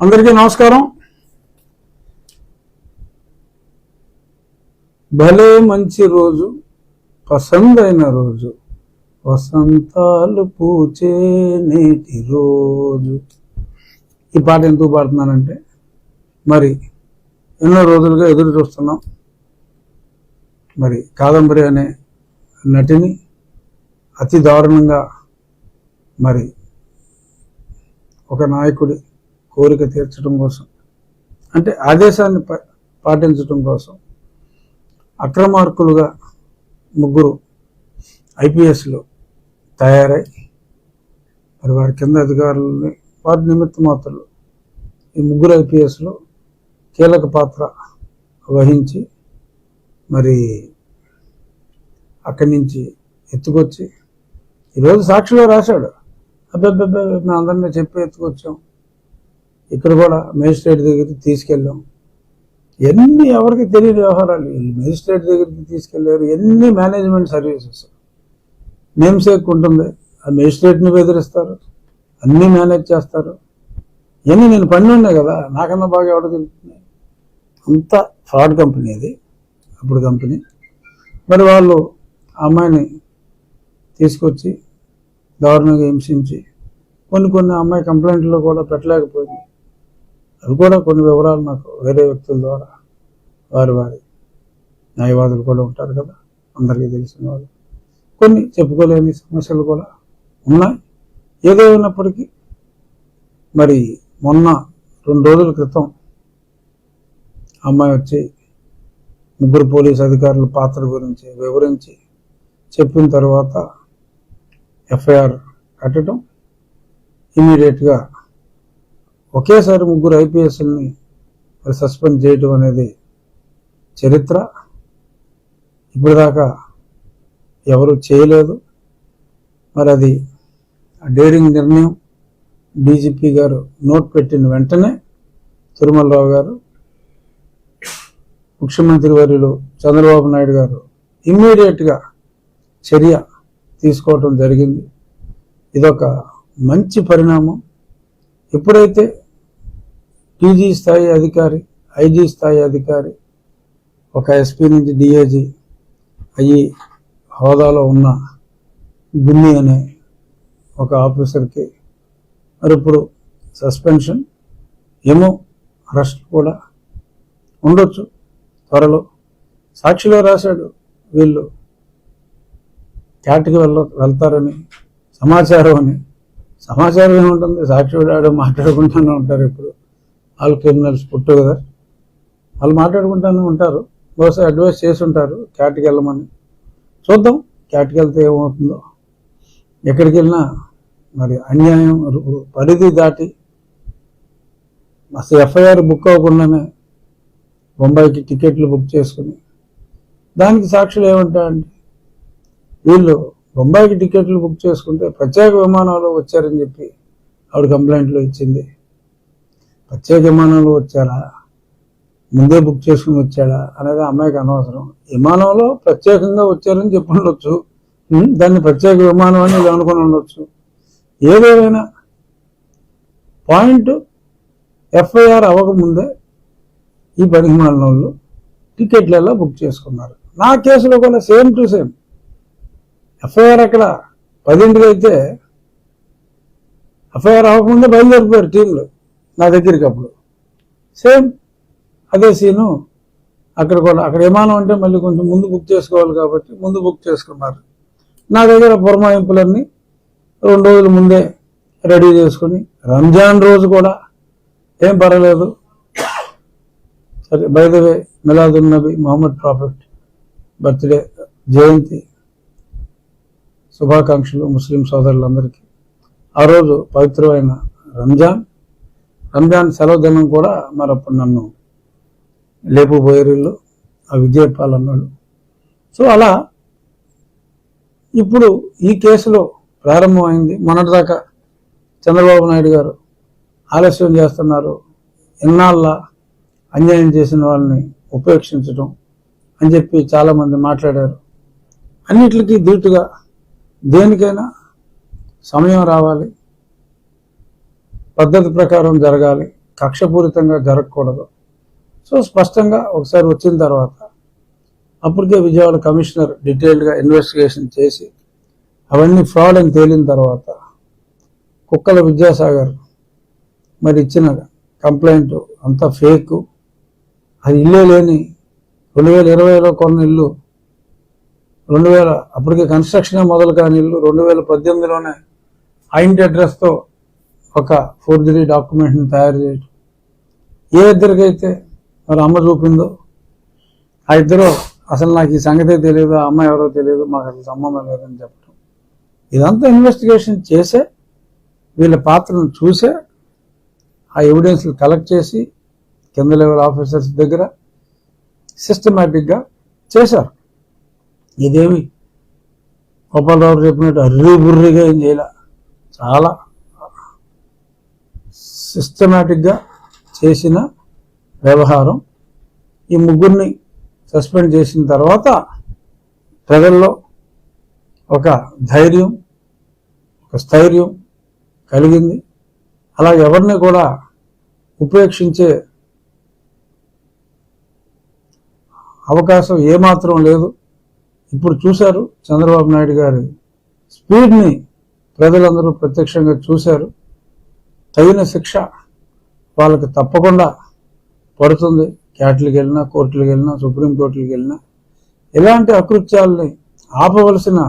అందరికీ నమస్కారం. భలే మంచి రోజు పసందైన రోజు వసంతాలు పూచే నేటి రోజు. ఈ పాట ఎందుకు పాడుతున్నానంటే మరి ఎన్నో రోజులుగా ఎదురు చూస్తున్నాం. మరి కాదంబరి అనే నటిని అతి దారుణంగా మరి ఒక నాయకుడి కోరిక తీర్చడం కోసం. అంటే ఆదేశాన్ని పాటించడం కోసం. అక్రమార్కులుగా ముగ్గురు ఐపీఎస్లు తయారై మరి వారి కింద అధికారులని వారి నిమిత్త మాత్రలు ఈ ముగ్గురు ఐపీఎస్లు కీలక పాత్ర వహించి మరి అక్కడి నుంచి ఎత్తుకొచ్చి ఈరోజు సాక్షిలో రాశాడు. అబ్బాబ్బా మేము అందరినీ చెప్పి ఎత్తుకొచ్చాం. ఇక్కడ కూడా మేజిస్ట్రేట్ దగ్గరికి తీసుకెళ్ళాం. ఎన్ని ఎవరికి తెలియని వ్యవహారాలు. మేజిస్ట్రేట్ దగ్గరికి తీసుకెళ్ళారు ఎన్ని మేనేజ్మెంట్ సర్వీసెస్. నేమ్ సేక్ ఉంటుంది ఆ మేజిస్ట్రేట్ని బెదిరిస్తారు. అన్నీ మేనేజ్ చేస్తారు. ఇవన్నీ నేను పని ఉన్నాయి కదా. నాకన్నా బాగా ఎవడ తెలుస్తున్నాయి. అంత ఫ్రాడ్ కంపెనీ అది అప్పుడు కంపెనీ. మరి వాళ్ళు ఆ అమ్మాయిని తీసుకొచ్చి దారుణంగా హింసించి కొన్ని కొన్ని అమ్మాయి కంప్లైంట్లో కూడా పెట్టలేకపోయింది. అవి కూడా కొన్ని వివరాలు నాకు వేరే వ్యక్తుల ద్వారా వారి వారి న్యాయవాదులు కూడా ఉంటారు కదా అందరికీ తెలిసిన వాళ్ళు. కొన్ని చెప్పుకోలేని సమస్యలు కూడా ఉన్నాయి. ఏదేమైనప్పటికీ మరి మొన్న రెండు రోజుల క్రితం అమ్మాయి వచ్చి ముగ్గురు పోలీస్ అధికారుల పాత్ర గురించి వివరించి చెప్పిన తర్వాత ఎఫ్ఐఆర్ కట్టడం ఇమీడియట్గా ఒకేసారి ముగ్గురు ఐపీఎస్ని సస్పెండ్ చేయటం అనేది చరిత్ర. ఇప్పటిదాకా ఎవరు చేయలేదు. మరి అది డేరింగ్ నిర్ణయం. డీజీపీ గారు నోట్ పెట్టిన వెంటనే తిరుమలరావు గారు ముఖ్యమంత్రి వర్యులు చంద్రబాబు నాయుడు గారు ఇమ్మీడియట్గా చర్య తీసుకోవటం జరిగింది. ఇదొక మంచి పరిణామం. ఎప్పుడైతే పీజీ స్థాయి అధికారి ఐజీ స్థాయి అధికారి ఒక ఎస్పీ నుంచి డిఐజీ అయ్యి హోదాలో ఉన్న గున్ని అనే ఒక ఆఫీసర్కి మరి ఇప్పుడు సస్పెన్షన్ ఏమో అరెస్ట్ కూడా ఉండొచ్చు. త్వరలో సాక్షిలో రాశాడు వీళ్ళు. క్యాట్కి వెళ్ళ వెళ్తారని సమాచారం అని. సమాచారం ఏముంటుంది? సాక్షి ఆడు మాట్లాడుకుంటూనే ఉంటారు ఇప్పుడు. ఆల్ క్రిమినల్స్ పుట్టు కదా. వాళ్ళు మాట్లాడుకుంటూనే ఉంటారు. బహుశా అడ్వైస్ చేసి ఉంటారు క్యాట్కి వెళ్ళమని. చూద్దాం క్యాట్కి వెళ్తే ఏమవుతుందో. ఎక్కడికి వెళ్ళినా మరి అన్యాయం పరిధి దాటి అసలు ఎఫ్ఐఆర్ బుక్ అవ్వకుండానే బొంబాయికి టికెట్లు బుక్ చేసుకుని దానికి సాక్షులు ఏమంటారంటే వీళ్ళు బొంబాయికి టికెట్లు బుక్ చేసుకుంటే ప్రత్యేక విమానాలు వచ్చారని చెప్పి ఆవిడ కంప్లైంట్లో ఇచ్చింది. ప్రత్యేక విమానంలో వచ్చాడా? ముందే బుక్ చేసుకుని వచ్చాడా? అనేది అమ్మాయికి అనవసరం. విమానంలో ప్రత్యేకంగా వచ్చారని చెప్పి ఉండొచ్చు దాన్ని ప్రత్యేక విమానం అని అనుకుని ఉండొచ్చు. ఏదేమైనా పాయింట్ ఎఫ్ఐఆర్ అవ్వకముందే ఈ పనికిమాలిన వాళ్ళు టికెట్లలో బుక్ చేసుకున్నారు? నా కేసులో కూడా సేమ్ టు సేమ్. ఎఫ్ఐఆర్ అక్కడ పదింటికి అయితే ఎఫ్ఐఆర్ అవ్వకముందే బయలుదేరిపోయారు టీంలో. నా దగ్గరికి అప్పుడు. సేమ్ అదే సీను అక్కడ కూడా అక్కడ విమానం అంటే మళ్ళీ కొంచెం ముందు బుక్ చేసుకోవాలి కాబట్టి ముందు బుక్ చేసుకున్నారు. నా దగ్గర పురమాయింపులన్నీ రెండు రోజుల ముందే రెడీ చేసుకుని రంజాన్ రోజు కూడా ఏం పర్వాలేదు. సరే by the way Miladun Nabi Mohammed prophet birthday జయంతి శుభాకాంక్షలు ముస్లిం సోదరులందరికీ. ఆ రోజు పవిత్రమైన రంజాన్ రంజాన్ సెలవు దినం కూడా మరి అప్పుడు నన్ను లేపుబోయేరిళ్ళు ఆ విజయపాలన్నాడు. సో అలా ఇప్పుడు ఈ కేసులో ప్రారంభమైంది. మొన్నటిదాకా చంద్రబాబు నాయుడు గారు ఆలస్యం చేస్తున్నారు. ఎన్నాళ్ళ అన్యాయం చేసిన వాళ్ళని ఉపేక్షించడం అని చెప్పి చాలామంది మాట్లాడారు. అన్నిటికీ ధీటుగా దేనికైనా సమయం రావాలి. పద్ధతి ప్రకారం జరగాలి. కక్షపూరితంగా జరగకూడదు. సో స్పష్టంగా ఒకసారి వచ్చిన తర్వాత అప్పటికే విజయవాడ కమిషనర్ డీటెయిల్డ్గా ఇన్వెస్టిగేషన్ చేసి అవన్నీ ఫ్రాడ్ అని తేలిన తర్వాత కుక్కల విద్యాసాగర్ మరి ఇచ్చిన కంప్లైంట్ అంతా ఫేక్. అది ఇల్లే లేని రెండు వేల ఇరవైలో కొన్న ఇల్లు రెండు వేల అప్పటికే కన్స్ట్రక్షన్ మొదలు కాని ఇల్లు రెండు వేల పద్దెనిమిదిలోనే ఆ ఇంటి అడ్రస్తో ఒక ఫోర్జరీ డాక్యుమెంట్ని తయారు చేయటం. ఏ ఇద్దరికైతే మరి అమ్మ చూపిందో ఆ ఇద్దరు అసలు నాకు ఈ సంగతే తెలియదు ఆ ఎవరో తెలియదు మాకు అసలు సంబంధం లేదని చెప్పడం ఇదంతా ఇన్వెస్టిగేషన్ చేసే వీళ్ళ పాత్రను చూసే ఆ ఎవిడెన్స్లు కలెక్ట్ చేసి కింద లెవెల్ ఆఫీసర్స్ దగ్గర సిస్టమేటిక్గా చేశారు. ఇదేమి గోపాలరావు చెప్పినట్టు అర్రీ బుర్రిగా ఏం చేయాల. చాలా సిస్టమేటిక్గా చేసిన వ్యవహారం. ఈ ముగ్గురిని సస్పెండ్ చేసిన తర్వాత ప్రజల్లో ఒక ధైర్యం ఒక స్థైర్యం కలిగింది. అలా ఎవరిని కూడా ఉపేక్షించే అవకాశం ఏమాత్రం లేదు. ఇప్పుడు చూశారు చంద్రబాబు నాయుడు గారి స్పీడ్ని ప్రజలందరూ ప్రత్యక్షంగా చూశారు. తగిన శిక్ష వాళ్ళకి తప్పకుండా పడుతుంది. క్యాట్లకు వెళ్ళినా కోర్టులకు వెళ్ళినా సుప్రీంకోర్టులకు వెళ్ళినా. ఇలాంటి అకృత్యాల్ని ఆపవలసిన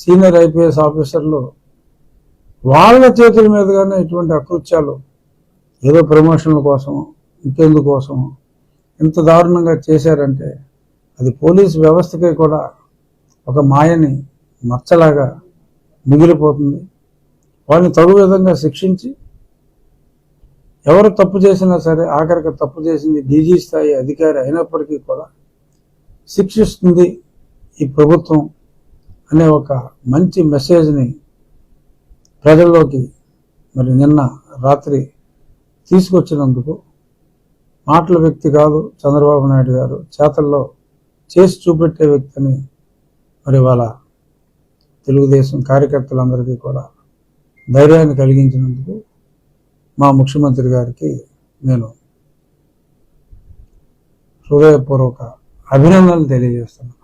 సీనియర్ ఐపీఎస్ ఆఫీసర్లు వాళ్ళ చేతుల మీదుగానే ఇటువంటి అకృత్యాలు ఏదో ప్రమోషన్ల కోసం ఇంకెందుకోసం ఇంత దారుణంగా చేశారంటే అది పోలీస్ వ్యవస్థకే కూడా ఒక మాయని మచ్చలాగా మిగిలిపోతుంది. వాళ్ళని తగు విధంగా శిక్షించి ఎవరు తప్పు చేసినా సరే ఆఖరికి తప్పు చేసింది డీజీ స్థాయి అధికారి అయినప్పటికీ కూడా శిక్షిస్తుంది ఈ ప్రభుత్వం అనే ఒక మంచి మెసేజ్ని ప్రజల్లోకి మరి నిన్న రాత్రి తీసుకొచ్చినందుకు మాటల వ్యక్తి కాదు చంద్రబాబు నాయుడు గారు. చేతల్లో చేసి చూపెట్టే వ్యక్తిని మరి వాళ్ళ తెలుగుదేశం కార్యకర్తలందరికీ కూడా ధైర్యాన్ని కలిగించినందుకు మా ముఖ్యమంత్రి గారికి నేను హృదయపూర్వక అభినందనలు తెలియజేస్తున్నాను?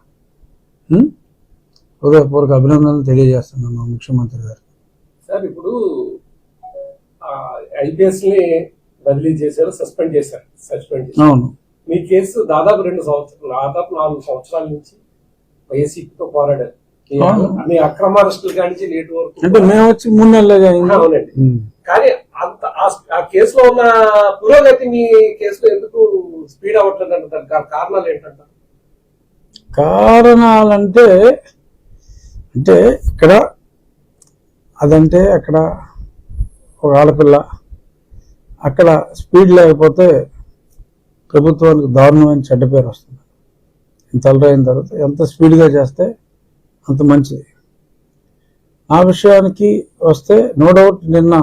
హృదయపూర్వక అభినందనలు తెలియజేస్తున్నాను మా ముఖ్యమంత్రి గారికి. సార్ ఇప్పుడు ఐపీఎస్ని బదిలీ చేశారు సస్పెండ్ చేశారు సస్పెండ్ చేశారు. అవును. మీ కేసు దాదాపు రెండు సంవత్సరాలు దాదాపు నాలుగు సంవత్సరాల నుంచి వైసీపీతో పోరాడారు. మీ- అక్రమ అరెస్టులు కానించి నేటి వరకు అంటే మేము వచ్చి మూడు నెలలుగా అవునండి. కానీ అంత ఆ- కేసులో ఉన్న పురోగతి మీ కేసులో ఎందుకు స్పీడ్ అవ్వట్లేదు అంటారు దానికి? కారణాలు ఏంటంటారు కారణాలంటే అంటే ఇక్కడ అదంటే అక్కడ ఒక ఆడపిల్ల అక్కడ స్పీడ్ లేకపోతే ప్రభుత్వానికి దారుణమైన చెడ్డ పేరు వస్తుంది. ఇంత అలరైన తర్వాత ఎంత స్పీడ్గా చేస్తే అంత మంచిది. ఆ విషయానికి వస్తే నో డౌట్ నిన్న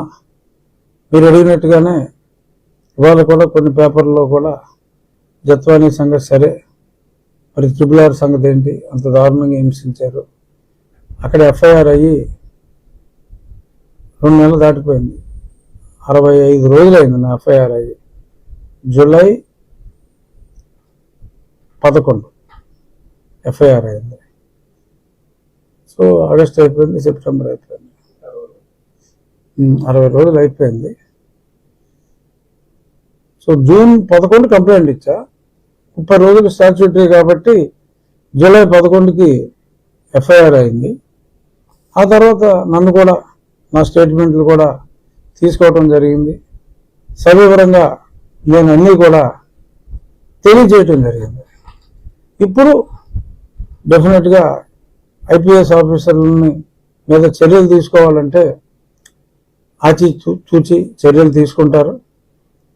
మీరు అడిగినట్టుగానే ఇవాళ కూడా కొన్ని పేపర్లో కూడా జత్వానీ సంగతి సరే మరి త్రిబుల్ ఆర్ సంగతి ఏంటి? అంత దారుణంగా హింసించారు. అక్కడ ఎఫ్ఐఆర్ అయ్యి రెండు నెలలు దాటిపోయింది. అరవై ఐదు రోజులైంది నా ఎఫ్ఐఆర్ అయ్యి. జూలై పదకొండు ఎఫ్ఐఆర్ అయింది. సో ఆగస్ట్ అయిపోయింది సెప్టెంబర్ అయిపోయింది. అరవై రోజులు అయిపోయింది. సో జూన్ పదకొండు కంప్లైంట్ ఇచ్చా. ముప్పై రోజులు స్టాచ్యూటరీ కాబట్టి జూలై పదకొండుకి ఎఫ్ఐఆర్ అయింది. ఆ తర్వాత నన్ను కూడా నా స్టేట్మెంట్లు కూడా తీసుకోవడం జరిగింది. సవివరంగా నేను అన్నీ కూడా తెలియజేయటం జరిగింది. ఇప్పుడు డెఫినెట్గా ఐపీఎస్ ఆఫీసర్లని మీద చర్యలు తీసుకోవాలంటే ఆచి చూ- చూచి చర్యలు తీసుకుంటారు.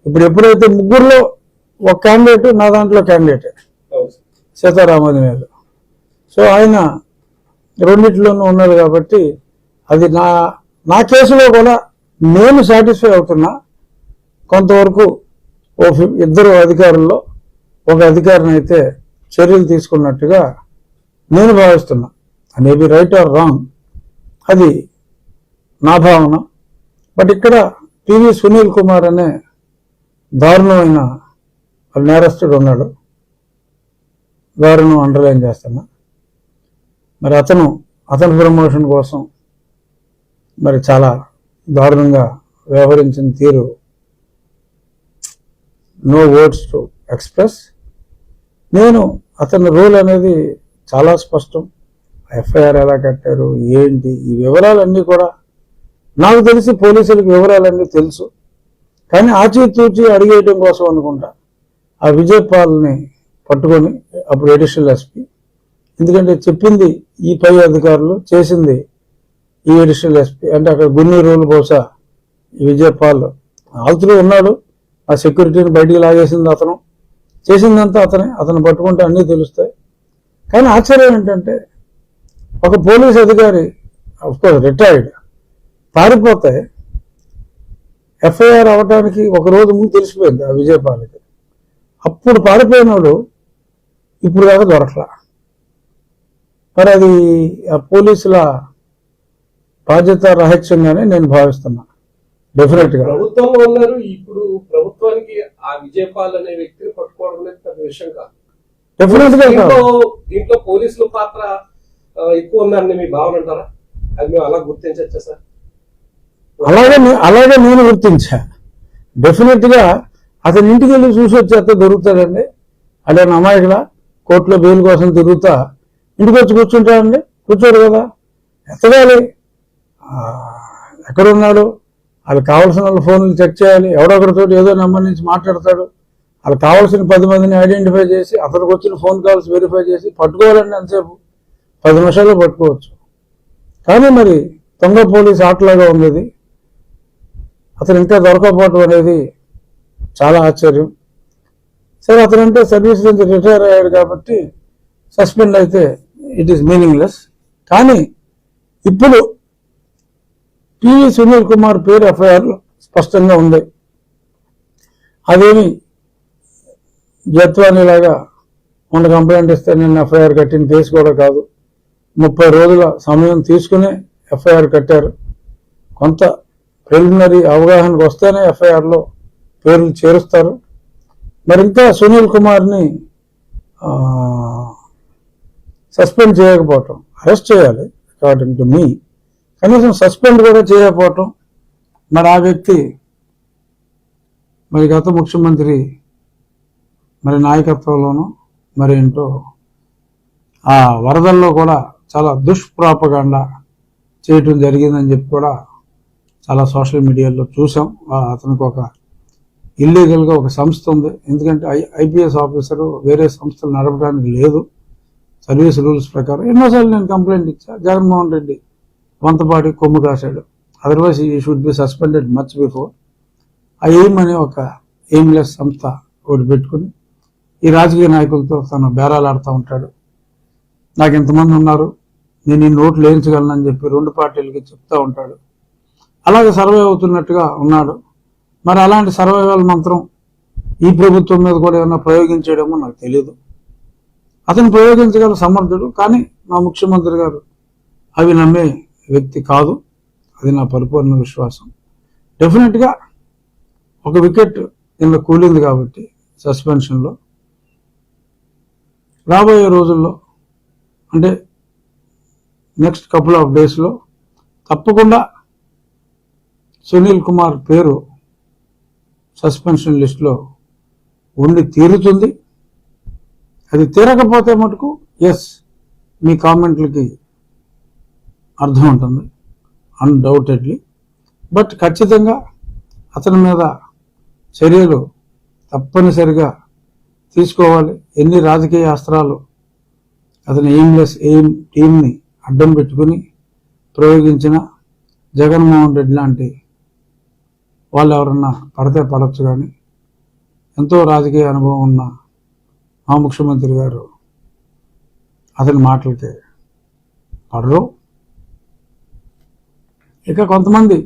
ఇప్పుడు ఎప్పుడైతే ముగ్గురులో ఒక క్యాండిడేట్ నా దాంట్లో క్యాండిడేటే. సీతారామాంజనేయులు సో ఆయన రెండిట్లోనూ ఉన్నారు కాబట్టి అది నా నా కేసులో కూడా నేను సాటిస్ఫై అవుతున్నా. కొంతవరకు ఓ ఇద్దరు అధికారుల్లో ఒక అధికారిని అయితే చర్యలు తీసుకున్నట్టుగా నేను భావిస్తున్నా. మేబీ రైట్ ఆర్ రాంగ్ అది నా భావన. బట్ ఇక్కడ పివి సునీల్ కుమార్ అనే దారుణమైన నేరస్తుడు ఉన్నాడు. దారుణం అండర్లైన్ చేస్తున్నా. మరి అతను అతని ప్రమోషన్ కోసం మరి చాలా దారుణంగా వ్యవహరించిన తీరు నో వర్డ్స్ టు ఎక్స్ప్రెస్ నేను అతని రూల్ అనేది చాలా స్పష్టం. ఎఫ్ఐఆర్ ఎలా కట్టారు ఏంటి ఈ వివరాలన్నీ కూడా నాకు తెలిసి పోలీసులకు వివరాలన్నీ తెలుసు. కానీ ఆచితూచి అడిగేయడం కోసం అనుకుంటా. ఆ విజయపాల్ని పట్టుకొని అప్పుడు ఎడిషనల్ ఎస్పీ. ఎందుకంటే చెప్పింది ఈ పై అధికారులు చేసింది ఈ ఎడిషనల్ ఎస్పీ. అంటే అక్కడ గున్ని రోజులు బహుశా ఈ విజయ్ ఆల్తులో ఉన్నాడు. ఆ సెక్యూరిటీని బయటికి లాగేసింది అతను. చేసిందంతా అతనే. అతను పట్టుకుంటే అన్నీ తెలుస్తాయి. కానీ ఆశ్చర్యం ఏంటంటే ఒక పోలీస్ అధికారి అఫ్కోర్స్ రిటైర్డ్ పారిపోతే ఎఫ్ఐఆర్ అవ్వడానికి ఒక రోజు ముందు తెలిసిపోయింది ఆ విజయపాలకి. అప్పుడు పారిపోయినోడు ఇప్పుడు దాకా దొరకలా. మరి అది ఆ పోలీసుల బాధ్యత రహస్యంగానే నేను భావిస్తున్నా. డెఫినెట్గా ప్రభుత్వంలో ఉన్నారు ఇప్పుడు ప్రభుత్వానికి ఆ విజయపాల్ అనే వ్యక్తిని పట్టుకోవడం అనేది పెద్ద విషయం కాదు. డెఫినెట్గా దీంట్లో పోలీసుల పాత్ర ఎక్కువ ఉందని మీ భావన అంటారా? అది మేము అలా గుర్తించచ్చా సార్? అలాగే అలాగే నేను గుర్తించా. డెఫినెట్గా అతని ఇంటికి వెళ్ళి చూసి వచ్చేస్తే దొరుకుతాడండి. అదే అమాయకుల కోర్టులో బెయిల్ కోసం తిరుగుతా ఇంటికి వచ్చి కూర్చుంటాడండి. కూర్చోడు కదా. ఎత్తగాలి. ఎక్కడున్నాడు? వాళ్ళకి కావాల్సిన వాళ్ళ ఫోన్లు చెక్ చేయాలి. ఎవడొకరితో ఏదో నెంబర్ నుంచి మాట్లాడతాడు. వాళ్ళకి కావాల్సిన పది మందిని ఐడెంటిఫై చేసి అతనికి వచ్చిన ఫోన్ కాల్స్ వెరిఫై చేసి పట్టుకోవాలండి ఎంతసేపు పది నిమిషాల్లో పట్టుకోవచ్చు. కానీ మరి దొంగ పోలీస్ ఆటలాగా ఉంది అతను ఇంకా దొరకపోవటం అనేది చాలా ఆశ్చర్యం. సరే అతనంటే సర్వీస్ నుంచి రిటైర్ అయ్యాడు కాబట్టి సస్పెండ్ అయితే ఇట్ ఈస్ మీనింగ్లెస్. కానీ ఇప్పుడు పివి సునీల్ కుమార్ పేరు ఎఫ్ఐఆర్ స్పష్టంగా ఉంది. అదేమి జత్వాని లాగా మొన్న కంప్లైంట్ ఇస్తే నేను ఎఫ్ఐఆర్ కట్టిన కేసు కూడా కాదు. ముప్పై రోజుల సమయం తీసుకునే ఎఫ్ఐఆర్ కట్టారు. కొంత ప్రిలిమినరీ అవగాహనకు వస్తేనే ఎఫ్ఐఆర్లో పేర్లు చేరుస్తారు. మరి ఇంకా సునీల్ కుమార్ని సస్పెండ్ చేయకపోవటం అరెస్ట్ చేయాలి అకార్డింగ్ టు మీ కనీసం సస్పెండ్ కూడా చేయకపోవటం మరి ఆ వ్యక్తి మరి గత ముఖ్యమంత్రి మరి నాయకత్వంలోనూ మరి ఏంటో ఆ వరదల్లో కూడా చాలా దుష్ప్రాపగాండ చేయటం జరిగిందని చెప్పి కూడా చాలా సోషల్ మీడియాలో చూసాం. అతనికి ఒక ఇల్లీగల్గా ఒక సంస్థ ఉంది. ఎందుకంటే ఐ ఐపీఎస్ ఆఫీసరు వేరే సంస్థలు నడపడానికి లేదు. సర్వీస్ రూల్స్ ప్రకారం ఎన్నోసార్లు నేను కంప్లైంట్ ఇచ్చా. జగన్మోహన్ రెడ్డి వంతపాటి కొమ్ము కాశాడు. Otherwise he should be suspended much before ఆ ఎయిమ్ అనే ఒక ఎయిమ్లెస్ సంస్థ ఒకటి పెట్టుకుని ఈ రాజకీయ నాయకులతో తను బేరాలాడుతూ ఉంటాడు. నాకు ఇంతమంది ఉన్నారు. నేను ఈ నోట్లు వేయించగలనని చెప్పి రెండు పార్టీలకి చెప్తా ఉంటాడు. అలాగే సర్వే అవుతున్నట్టుగా ఉన్నాడు. మరి అలాంటి సర్వైవల్ మంత్రం ఈ ప్రభుత్వం మీద కూడా ఏమైనా ప్రయోగించేయడమో నాకు తెలియదు అతను ప్రయోగించగల సమర్థుడు కానీ మా ముఖ్యమంత్రి గారు అవి నమ్మే వ్యక్తి కాదు. అది నా పరిపూర్ణ విశ్వాసం. డెఫినెట్గా ఒక వికెట్ నిన్న కూలింది కాబట్టి సస్పెన్షన్లో రాబోయే రోజుల్లో అంటే నెక్స్ట్ కపుల్ ఆఫ్ డేస్లో తప్పకుండా సునీల్ కుమార్ పేరు సస్పెన్షన్ లిస్టులో ఉండి తీరుతుంది. అది తీరకపోతే మటుకు ఎస్ మీ కామెంట్లకి అర్థం ఉంటుంది అన్డౌటెడ్లీ బట్ ఖచ్చితంగా అతని మీద చర్యలు తప్పనిసరిగా తీసుకోవాలి. ఎన్ని రాజకీయ అస్త్రాలు అతని ఎయిమ్లెస్ ఎయిమ్ టీంని అడ్డం పెట్టుకుని ప్రయోగించిన జగన్మోహన్ రెడ్డి లాంటి వాళ్ళు ఎవరన్నా పడితే పడవచ్చు కానీ ఎంతో రాజకీయ అనుభవం ఉన్న మా ముఖ్యమంత్రి గారు అతని మాటలకి పడరు. ఇక కొంతమంది